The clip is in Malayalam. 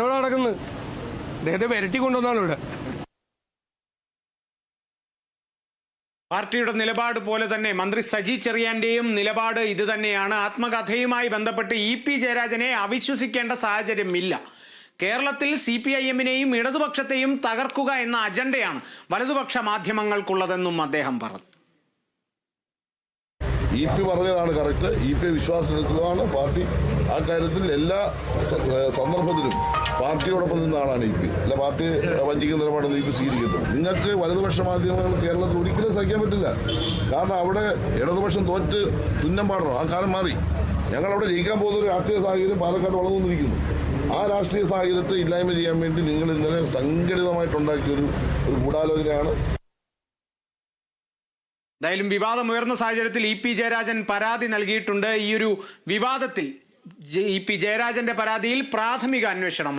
ഇവിടെ നടക്കുന്നത് അദ്ദേഹത്തെ വരട്ടി കൊണ്ടുവന്നാണ് ഇവിടെ. പാർട്ടിയുടെ നിലപാട് പോലെ തന്നെ മന്ത്രി സജി ചെറിയാന്റെയും നിലപാട് ഇത് തന്നെയാണ്. ആത്മകഥയുമായി ബന്ധപ്പെട്ട് ഇ പി ജയരാജനെ അവിശ്വസിക്കേണ്ട സാഹചര്യമില്ല. കേരളത്തിൽ സി പി ഐ എമ്മിനെയും ഇടതുപക്ഷത്തെയും തകർക്കുക എന്ന അജണ്ടയാണ് വലതുപക്ഷ മാധ്യമങ്ങൾക്കുള്ളതെന്നും അദ്ദേഹം പറഞ്ഞു. ഇ പി പറഞ്ഞതാണ് കറക്റ്റ്. ഇ പി വിശ്വാസം എടുത്തതാണ് പാർട്ടി. ആ കാര്യത്തിൽ എല്ലാ സന്ദർഭത്തിലും പാർട്ടിയോടൊപ്പം നിന്നാണ് ഇ പി. അല്ല പാർട്ടി വഞ്ചിക്കുന്ന നിലപാടാണ് ഇ പി സ്വീകരിക്കുന്നത് നിങ്ങൾക്ക് വലതുപക്ഷ മാധ്യമങ്ങൾ കേരളത്തിൽ ഒരിക്കലും സഹിക്കാൻ പറ്റില്ല. കാരണം അവിടെ ഇടതുപക്ഷം തോറ്റ് തുന്നം പാടണം. ആ കാലം മാറി. ഞങ്ങൾ അവിടെ ജയിക്കാൻ പോകുന്ന ഒരു രാഷ്ട്രീയ സാഹചര്യം പാലക്കാട് വളർന്നുകൊണ്ടിരിക്കുന്നു ആ രാഷ്ട്രീയ സാഹചര്യത്തെ ഇല്ലായ്മ ചെയ്യാൻ വേണ്ടി നിങ്ങൾ ഇന്നലെ സംഘടിതമായിട്ടുണ്ടാക്കിയ ഒരു ഒരു ഗൂഢാലോചനയാണ്. എന്തായാലും വിവാദം ഉയർന്ന സാഹചര്യത്തിൽ ഇ പി ജയരാജൻ പരാതി നൽകിയിട്ടുണ്ട്. ഈ ഒരു വിവാദത്തിൽ ഇ പി ജയരാജന്റെ പരാതിയിൽ പ്രാഥമിക അന്വേഷണം